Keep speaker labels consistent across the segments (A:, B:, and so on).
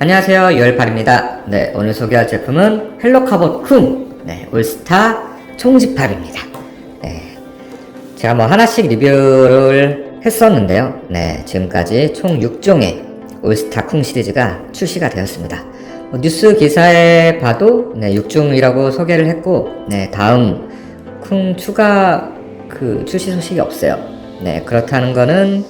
A: 안녕하세요. 유얼팔입니다. 네 오늘 소개할 제품은 헬로카봇 쿵. 네, 올스타 총집합입니다. 네 제가 뭐 하나씩 리뷰를 했었는데요. 네 지금까지 총 6종의 올스타 쿵 시리즈가 출시가 되었습니다. 뭐 뉴스 기사에 봐도 네 6종이라고 소개를 했고 네 다음 쿵 추가 그 출시 소식이 없어요. 네 그렇다는 거는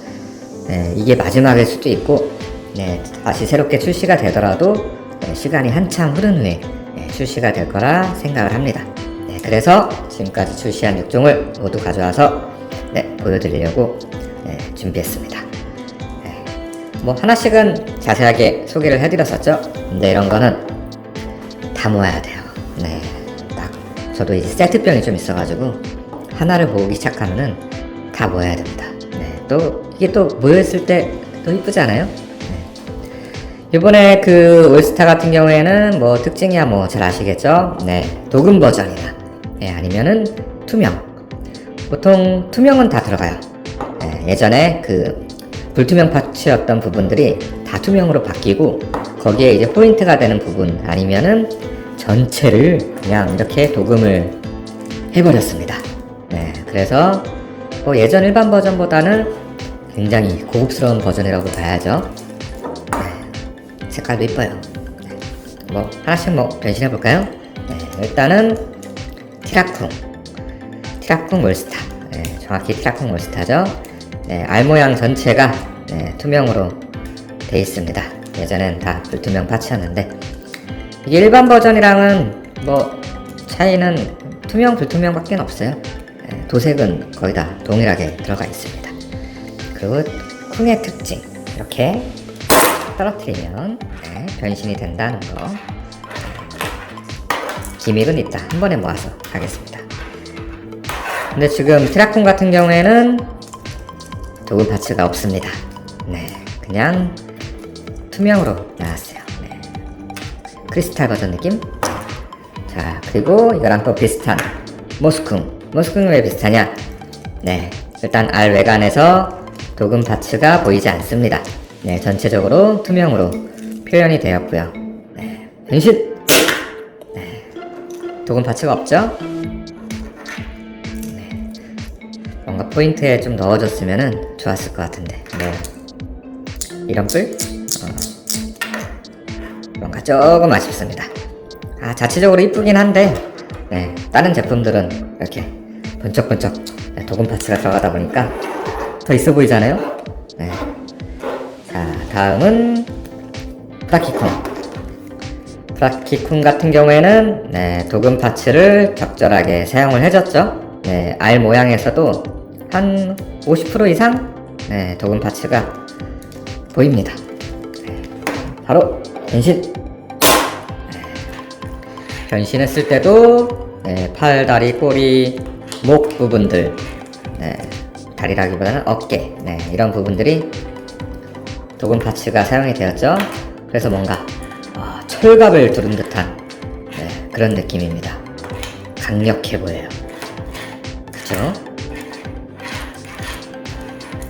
A: 네, 이게 마지막일 수도 있고 네, 다시 새롭게 출시가 되더라도 네, 시간이 한참 흐른 후에 네, 출시가 될 거라 생각을 합니다. 네, 그래서 지금까지 출시한 6종을 모두 가져와서 네, 보여드리려고 네, 준비했습니다. 네, 뭐 하나씩은 자세하게 소개를 해드렸었죠. 근데 이런 거는 다 모아야 돼요. 네, 딱 저도 이제 세트병이 좀 있어가지고 하나를 모으기 시작하면은 다 모아야 됩니다. 네, 또 이게 또 모였을 때 또 이쁘지 않아요? 이번에 그 올스타 같은 경우에는 뭐 특징이야 뭐 잘 아시겠죠? 네, 녹음 버전이나 네, 아니면은 투명. 보통 투명은 다 들어가요. 네, 예전에 그 불투명 파츠였던 부분들이 다 투명으로 바뀌고 거기에 이제 포인트가 되는 부분 아니면은 전체를 그냥 이렇게 녹음을 해버렸습니다. 네, 그래서 뭐 예전 일반 버전보다는 굉장히 고급스러운 버전이라고 봐야죠. 색깔도 이뻐요. 네. 뭐 하나씩 뭐 변신해 볼까요? 네, 일단은 티라쿵, 티라쿵 몰스타. 네, 정확히 티라쿵 몰스타죠. 네, 알 모양 전체가 네, 투명으로 돼 있습니다. 예전엔 다 불투명 파츠였는데 이게 일반 버전이랑은 뭐 차이는 투명 불투명밖에 없어요. 네, 도색은 거의 다 동일하게 들어가 있습니다. 그리고 쿵의 특징 이렇게 떨어뜨리면 네, 변신이 된다는 거. 기믹은 있다. 한 번에 모아서 가겠습니다. 근데 지금 트라콘 같은 경우에는 도금 파츠가 없습니다. 네 그냥 투명으로 나왔어요. 네. 크리스탈 버전 느낌? 자 그리고 이거랑 또 비슷한 모스쿵. 모스쿵은 왜 비슷하냐? 네 일단 알 외관에서 도금 파츠가 보이지 않습니다 네, 전체적으로 투명으로 표현이 되었고요. 네, 변신! 네, 도금 파츠가 없죠? 네, 뭔가 포인트에 좀 넣어줬으면 좋았을 것 같은데. 네, 이런 뿔? 어, 뭔가 조금 아쉽습니다. 아, 자체적으로 이쁘긴 한데, 네, 다른 제품들은 이렇게 번쩍번쩍 네, 도금 파츠가 들어가다 보니까 더 있어 보이잖아요? 네. 자, 다음은 프라키쿤. 프라키쿤 같은 경우에는 네, 도금 파츠를 적절하게 사용을 해줬죠. 네, 알 모양에서도 한 50% 이상 네, 도금 파츠가 보입니다. 네, 바로 변신. 네, 변신했을 때도 네, 팔, 다리, 꼬리, 목 부분들, 네, 다리라기보다는 어깨, 네, 이런 부분들이 도금 파츠가 사용이 되었죠. 그래서 뭔가 어, 철갑을 두른 듯한 네, 그런 느낌입니다. 강력해 보여요. 그죠?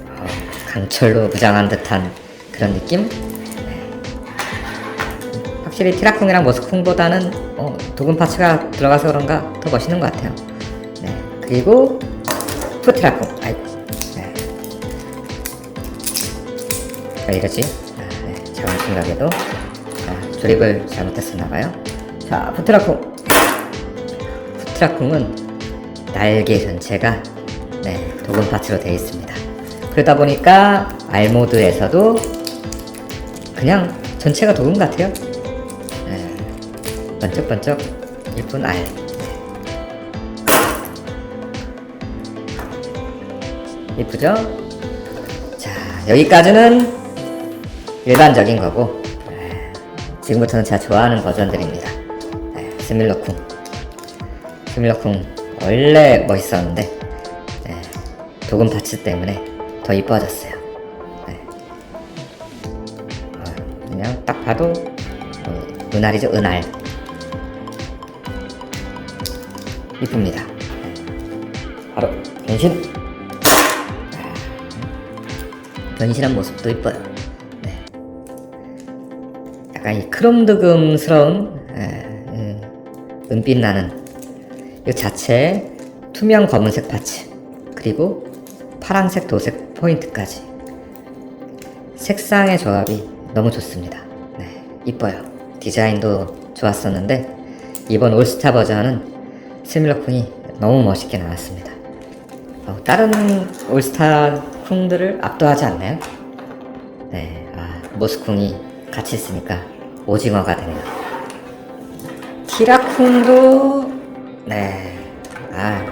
A: 어, 강철로 무장한 듯한 그런 느낌? 네. 확실히 티라콩이랑 모스콩보다는 어, 도금 파츠가 들어가서 그런가 더 멋있는 것 같아요. 네. 그리고 푸티라콩. 왜 이러지? 아, 네, 제가 생각에도 자, 조립을 잘못했었나봐요. 자, 푸트라쿵. 푸트라쿵은 날개 전체가 네, 도금 파츠로 되어 있습니다. 그러다 보니까 알 모드에서도 그냥 전체가 도금 같아요. 네, 번쩍번쩍 예쁜 알. 예쁘죠? 자, 여기까지는 일반적인 거고 네, 지금부터는 제가 좋아하는 버전들입니다. 네, 스밀러쿵 스밀러쿵 원래 멋있었는데 네, 도금 파츠 때문에 더 이뻐졌어요. 네. 어, 그냥 딱 봐도 어, 은알이죠 은알 이쁩니다. 네. 바로 변신 아, 변신한 모습도 이뻐요. 약간 이 크롬드금스러운 에, 음, 은빛 나는 이 자체에 투명 검은색 파츠 그리고 파란색 도색 포인트까지 색상의 조합이 너무 좋습니다. 네, 이뻐요. 디자인도 좋았었는데 이번 올스타 버전은 스밀러쿤이 너무 멋있게 나왔습니다. 어, 다른 올스타 쿵들을 압도하지 않나요? 네, 아, 모스쿵이 같이 있으니까 오징어가 되네요. 티라쿵도 네, 아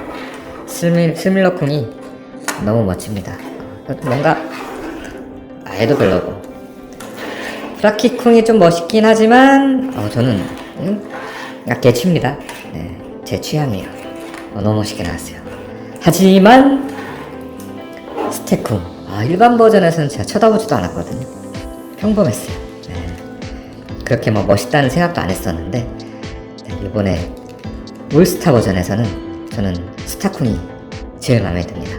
A: 스밀 스밀러쿵이 너무 멋집니다. 어, 뭔가 아, 얘도 별로고 프라키쿵이 좀 멋있긴 하지만 어, 저는 음, 약 개취입니다. 네, 제 취향이에요. 어, 너무 멋있게 나왔어요. 하지만 스테쿵 아, 일반 버전에서는 제가 쳐다보지도 않았거든요. 평범했어요. 네. 그렇게 뭐 멋있다는 생각도 안 했었는데 네, 이번에 올스타 버전에서는 저는 스타쿵이 제일 마음에 듭니다.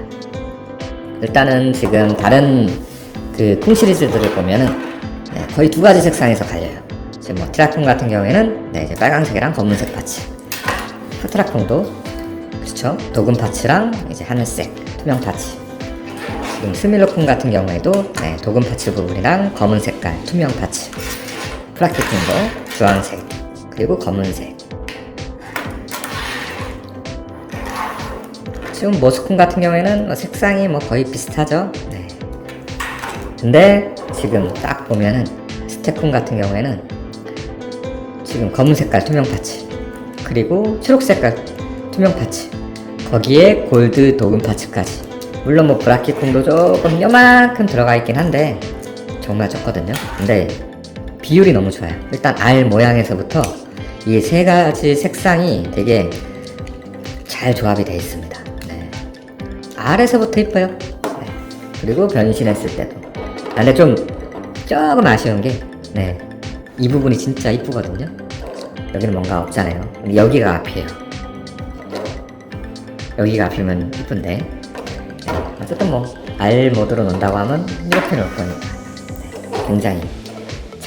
A: 일단은 지금 다른 그 쿵 시리즈들을 보면은 네, 거의 두 가지 색상에서 갈려요. 지금 뭐 트라쿵 같은 경우에는 네, 이제 빨강색이랑 검은색 파츠. 파트라쿵도 그렇죠. 도금 파츠랑 이제 하늘색 투명 파츠. 지금 스밀러쿵 같은 경우에도 네, 도금 파츠 부분이랑 검은 색깔 투명 파츠. 프라키쿵도 주황색 그리고 검은색. 지금 모스콘 같은 경우에는 뭐 색상이 뭐 거의 비슷하죠. 네. 근데 지금 딱 보면은 스테콘 같은 경우에는 지금 검은 색깔 투명 파츠 그리고 초록 색깔 투명 파츠 거기에 골드 도금 파츠까지 물론 뭐 브라키콩도 조금 요만큼 들어가 있긴 한데 정말 적거든요. 근데 비율이 너무 좋아요. 일단 알 모양에서부터 이 세 가지 색상이 되게 잘 조합이 되어 있습니다. 네. 알에서부터 이뻐요. 네. 그리고 변신했을 때도. 아, 근데 좀 조금 아쉬운 게, 네. 이 부분이 진짜 이쁘거든요. 여기는 뭔가 없잖아요. 여기가 앞이에요. 여기가 앞이면 이쁜데. 네. 어쨌든 뭐, 알 모드로 논다고 하면 이렇게 놓을 거니까. 네. 굉장히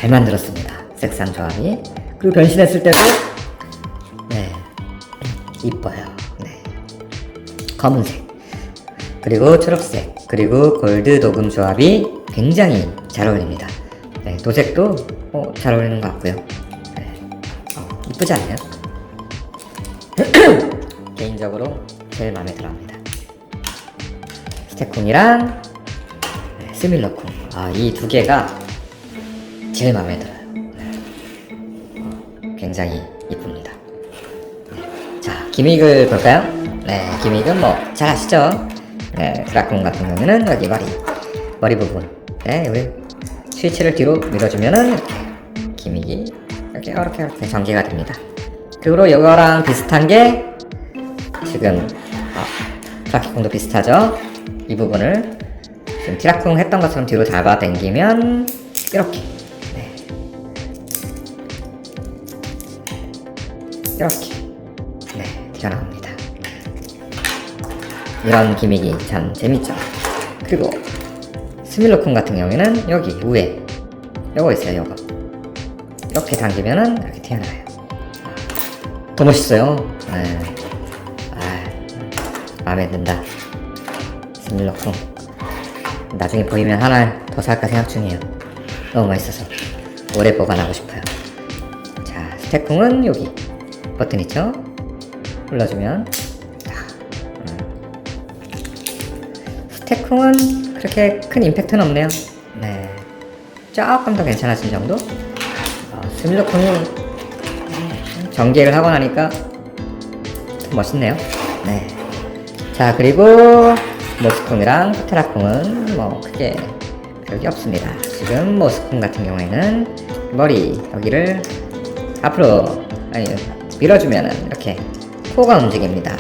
A: 잘 만들었습니다. 색상 조합이. 그리고 변신했을 때도, 네. 이뻐요. 네. 검은색. 그리고 초록색. 그리고 골드 도금 조합이 굉장히 잘 어울립니다. 네, 도색도 어, 잘 어울리는 것 같고요. 네. 어, 이쁘지 않나요? 개인적으로 제일 마음에 들어 합니다. 스테쿤이랑 네. 아, 이 두 개가 제일 마음에 들어요. 네. 어, 굉장히 이쁩니다. 자, 기믹을 볼까요? 네, 기믹은 뭐, 잘 아시죠? 네, 드라콘 같은 경우는 여기 머리, 머리 부분. 네, 우리 스위치를 뒤로 밀어주면은 이렇게 기믹이 이렇게, 이렇게, 이렇게 전개가 됩니다. 그리고 이거랑 비슷한 게 지금, 아, 트라키콩도 비슷하죠? 이 부분을 지금 티라콩 했던 것처럼 뒤로 잡아 당기면 이렇게. 이렇게. 네, 튀어나옵니다. 이런 기믹이 참 재밌죠. 그리고 스밀로콘 같은 경우에는 여기 위에 요거 있어요, 요거. 이렇게 당기면은 이렇게 튀어나와요. 더 멋있어요. 네. 아, 마음에 든다. 스밀로콘. 나중에 보이면 하나 더 살까 생각 중이에요. 너무 맛있어서 오래 보관하고 싶어요. 자, 스테콩은 여기 버튼 있죠? 눌러주면 스테콩은 그렇게 큰 임팩트는 없네요. 네. 조금 더 괜찮아진 정도? 어, 스밀러콩이 전개를 하고 나니까 더 멋있네요. 네. 자, 그리고 모스콩이랑 포테라콩은 뭐 크게 별게 없습니다. 지금 모스콩 같은 경우에는 머리 여기를 앞으로 아니 밀어주면은 이렇게 코가 움직입니다.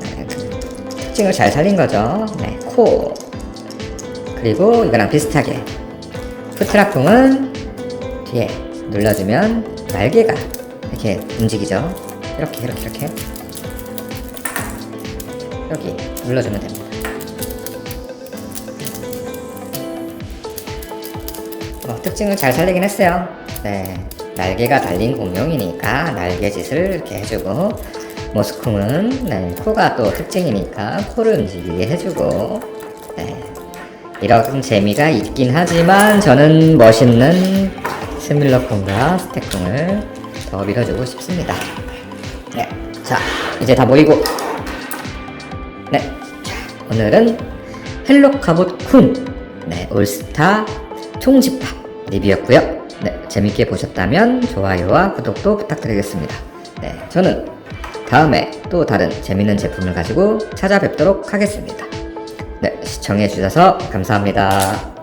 A: 네, 특징을 잘 살린 거죠. 네, 코. 그리고 이거랑 비슷하게 푸트라콩은 뒤에 눌러주면 날개가 이렇게 움직이죠. 이렇게 이렇게 이렇게 여기 눌러주면 됩니다. 뭐 특징을 잘 살리긴 했어요. 네, 날개가 달린 공룡이니까 날개짓을 이렇게 해주고 모스콩은 네, 코가 또 특징이니까 코를 움직이게 해주고 네, 이런 재미가 있긴 하지만 저는 멋있는 스밀러콩과 스택콩을 더 밀어주고 싶습니다. 네, 자 이제 다 모이고 네, 자 오늘은 헬로 카봇 쿵 네, 올스타 총집합 리뷰였고요. 네, 재밌게 보셨다면 좋아요와 구독도 부탁드리겠습니다. 네, 저는 다음에 또 다른 재밌는 제품을 가지고 찾아뵙도록 하겠습니다. 네, 시청해 주셔서 감사합니다.